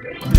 Yeah.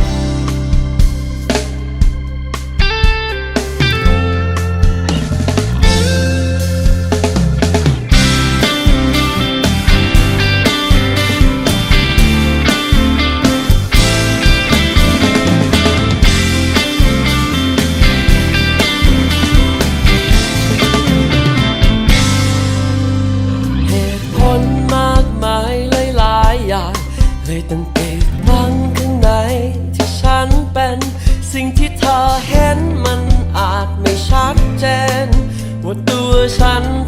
ฉัน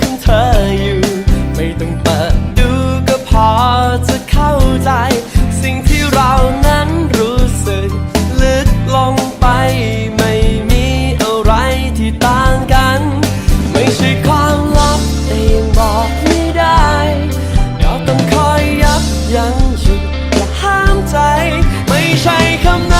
ของเธออยู่ ไม่ต้องเปิดดูก็พอจะเข้าใจ สิ่งที่เรานั้นรู้สึก ลึกลงไปไม่มีอะไรที่ต่างกัน ไม่ใช่ความลับแต่ยังบอกไม่ได้เราต้องคอยยับยั้งหยุดและห้ามใจ ไม่ใช่คำนั้น